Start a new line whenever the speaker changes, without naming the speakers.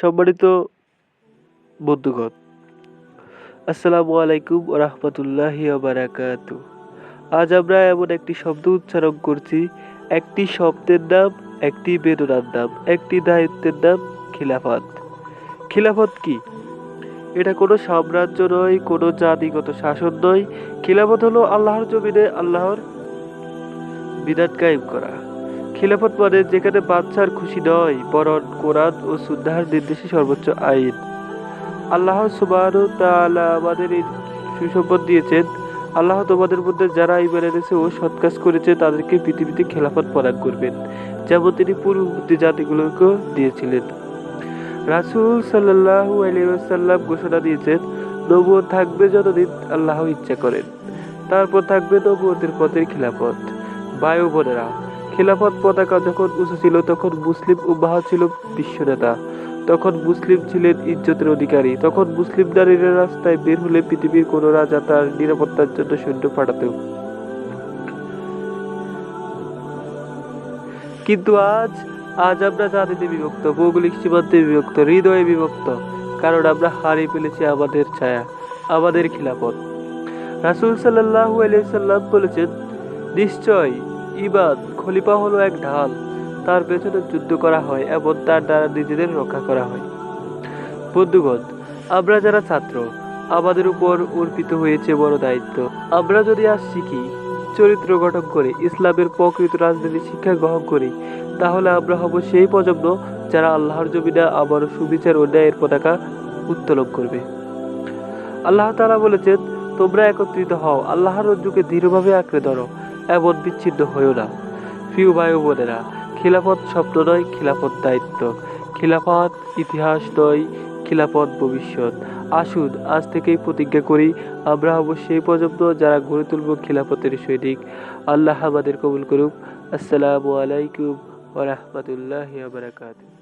সম্মানিত বন্ধুগণ, আসসালামু আলাইকুম রহমতুল্লাহি বারাকাতু আজ আমরা এমন একটি শব্দ উচ্চারণ করছি, একটি শব্দের নাম, একটি বেদনার নাম, একটি দায়িত্বের নাম খিলাফত। খিলাফত কি? এটা কোনো সাম্রাজ্য নয়, কোনো জাতিগত শাসন নয়। খিলাফত হলো আল্লাহর জমিনে আল্লাহর বিধান কায়েম করা। খিলাফত মানে যেখানে বাচ্চার খুশি নয়, বরং কোরআন ও সুন্নাহর নির্দেশে সর্বোচ্চ আইন। আল্লাহ সুবহানাহু ওয়া তাআলা আমাদের এই সুসম্পদ দিয়েছেন, আল্লাহ তোমাদের মধ্যে যারা ইমান এনেছে ও সৎ কাজ করেছে, তাদেরকে পৃথিবীতে খেলাফত প্রদান করবেন, যেমন তিনি পূর্ববর্তী জাতিগুলোকেও দিয়েছিলেন। রাসূল সাল্লাল্লাহু আলাইহি ওয়াসাল্লাম ঘোষণা দিয়েছেন নবুয়ত থাকবে যতদিন আল্লাহ ইচ্ছা করেন, তারপর থাকবে নবুয়তের পথের খিলাফত। বায়ু বোনেরা খিলাফত পতাকা যখন উঁচু ছিল তখন মুসলিম উম্মাহ ছিল বিশ্বনেতা তখন মুসলিম ছিলেন ইজ্জতের অধিকারী। তখন মুসলিম নারীরা রাস্তায় বের হলে পৃথিবীর কোনো রাজা তার নিরাপত্তার জন্য সৈন্য পাঠাত কিন্তু আজ আজ আমরা জাতিতে বিভক্ত, ভৌগোলিক সীমান্তে বিভক্ত, হৃদয়ে বিভক্ত, কারণ আমরা হারিয়ে ফেলেছি আমাদের ছায়া, আমাদের খিলাফত। রাসূল সাল্লাল্লাহু আলাইহি সাল্লাম বলেছেন, নিশ্চয় ইবাদ খলিফা হলো এক ঢাল। তার পেছনে যুদ্ধ করা হয় এবং তার দ্বারা নিজেদের রক্ষা করা হয়। বন্ধুগণ, আমরা যারা ছাত্র, আমাদের উপর অর্পিত হয়েছে বড় দায়িত্ব। আমরা যদি আজ শিখি, চরিত্র গঠন করে, ইসলামের প্রকৃত রাজনীতি শিক্ষা গ্রহণ করি, তাহলে আমরা হব সেই প্রজন্ম যারা আল্লাহর জমিনে আবার সুবিচার ও ন্যায়ের পতাকা উত্তোলন করবে। আল্লাহ তাআলা বলেছেন, তোমরা একত্রিত হও, আল্লাহর রজ্জুকে দৃঢ়ভাবে আঁকড়ে ধরো। এমন বিচ্ছিন্ন হয়েও না। প্রিয় ভাই বোনেরা, খিলাফত স্বপ্ন নয়, খিলাফত দায়িত্ব। খিলাফত ইতিহাস নয়, খিলাফত ভবিষ্যৎ। আসুন, আজ থেকেই প্রতিজ্ঞা করি, আমরা সেই পর্যন্ত যারা গড়ে তুলব খিলাফতের সৈনিক, আল্লাহ আমাদের কবুল করুক। আসসালামু আলাইকুম ওয়া রাহমাতুল্লাহি ওয়া বারাকাতুহু।